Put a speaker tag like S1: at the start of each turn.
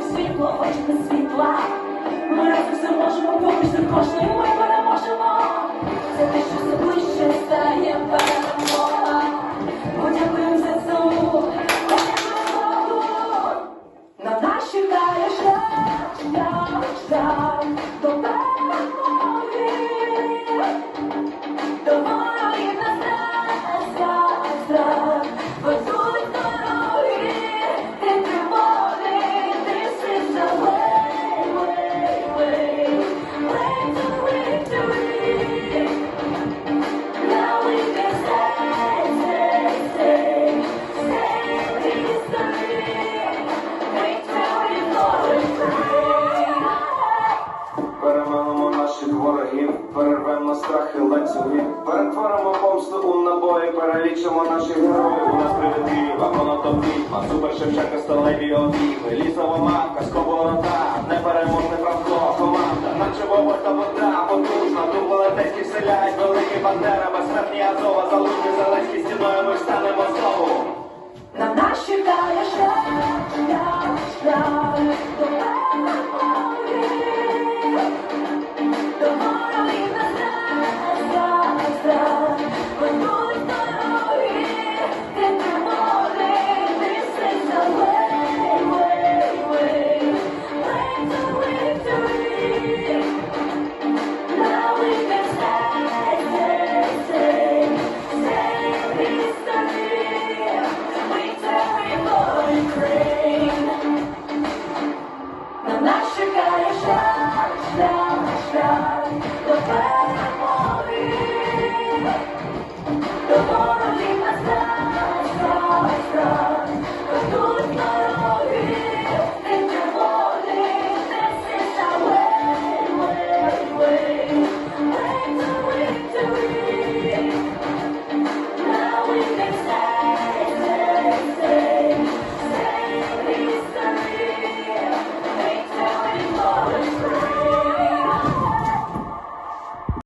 S1: світло, очі світла. Ми разом все можемо, поки що кожної ми переможемо. Це те, що все ближче стає перемога. Подякуємо за цю, На наші далі шлях, шлях, до перемоги. До ворогів на страх,
S2: наших ворогів, перервемо страхи ланцюгів, перетворимо помсту у набої, перелічимо наших героїв. У нас Києва, молотов відьма, супер Шевченка, сталеві обійми, лісова мавка, сковорода, непереможне правко, команда, наче та вода, потужна, тут велетенські селяють, великий бандера, безсмертні Азова, залужні Зеленські стіною ми встанемо знову.
S1: На наші далі шлях, шлях, шлях